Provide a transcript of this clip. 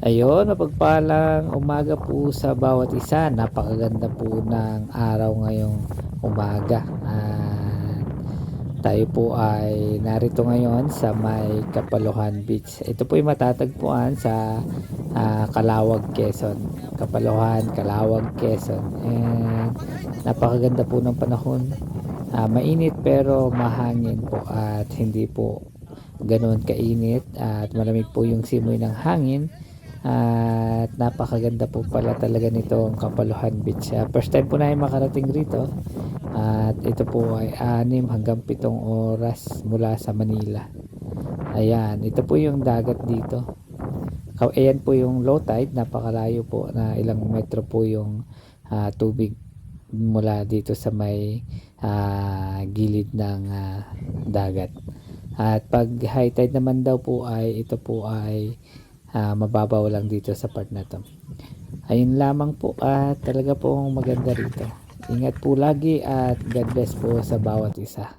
Ayun, mapagpalang umaga po sa bawat isa. Napakaganda po ng araw ngayong umaga. At tayo po ay narito ngayon sa may Kapaluhan Beach. Ito po ay matatagpuan sa ah, Kalawag, Quezon. Kapaluhan, Kalawag, Quezon. And napakaganda po ng panahon. Ah, mainit pero mahangin po at hindi po ganoon kainit at malamig po yung simoy ng hangin at napakaganda po pala talaga nitong Kapaluhan Beach. Ah, first time po na makarating rito at ito po ay 6 hanggang 7 oras mula sa Manila. Ayan, ito po yung dagat dito. Ayan po yung low tide, napakalayo po na ilang metro po yung ah, tubig mula dito sa may ah, gilid ng ah, dagat. At pag high tide naman daw po ay ito po ay ah, mababaw lang dito sa part na to. Ayun lamang po at talaga pong maganda rito. Ingat po lagi at God bless po sa bawat isa.